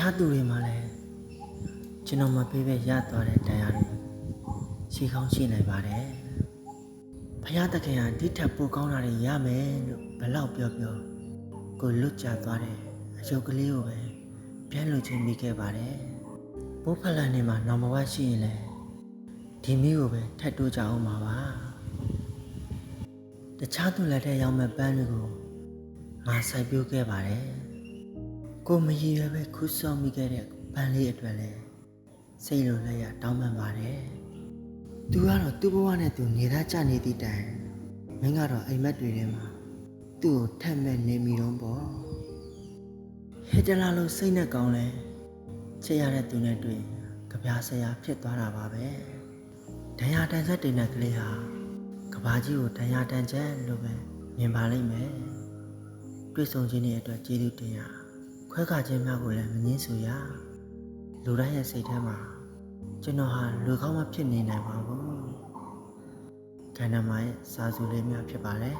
ခြားသူတွေမှလည်းကျွန်တော်မပေးပဲရသွားတဲ့တရားတွေရှိကောင်းရှိနိုင်ပါတယ်ဖယားတခင်ကဒီထက်ပိုကောင်းတာတွေရမယ်လို့ဘယ်တော့ပြောပြောကိုလွတ်ကျသွားတဲ့အယုတ်ကလေးကိုပဲပြန်လို့ချင်းမိခဲ့ပါတယ်ဘိုးဖလန်နေမှာနောင်မဝရှိရင်လည်းဒီမိကိုပဲထက်တိုးကြအောင်ပါပါတခြားသူလက်ထက်ရောက်မဲ့ပန်းတွေကိုငါစိုက်ပျိုးခဲ့ပါတယ် ကိုမရည်ရွယ်ပဲခူးဆောင်မိခဲ့တဲ့ပန်းလေးအတွက်လည်းစိတ်လိုလည်းရတောင်းပန်ပါတယ်။ तू ကတော့သူ့ဘဝနဲ့သူနေသားကြနေသည့်တိုင်မင်းကတော့အိမ်မက်တွေထဲမှာသူ့ကိုထက်မဲ့နေမိတော့ပေါ့။ဟစ်တလာလို့စိတ်နဲ့ကောင်းလဲချစ်ရတဲ့သူနဲ့တွေ့ကြပြားဆရာဖြစ်သွားတာပါပဲ။ဒဏ်ရာတန်ဆက်တင်တဲ့ကလေးဟာကဘာကြီးကိုဒဏ်ရာတန်ချက်လို့ပဲမြင်ပါလိမ့်မယ်။တွေ့ဆုံခြင်းတွေအတွက်ကျေးဇူးတင်ရ ခွဲခါခြင်းများကိုလည်းမငင်းဆိုရလူတိုင်းရဲ့စိတ်ထဲမှာကျွန်တော်ဟာလူကောင်းမဖြစ်နေနိုင်ပါဘူးခန္ဓာမရဲ့စာစုလေးများဖြစ်ပါလေ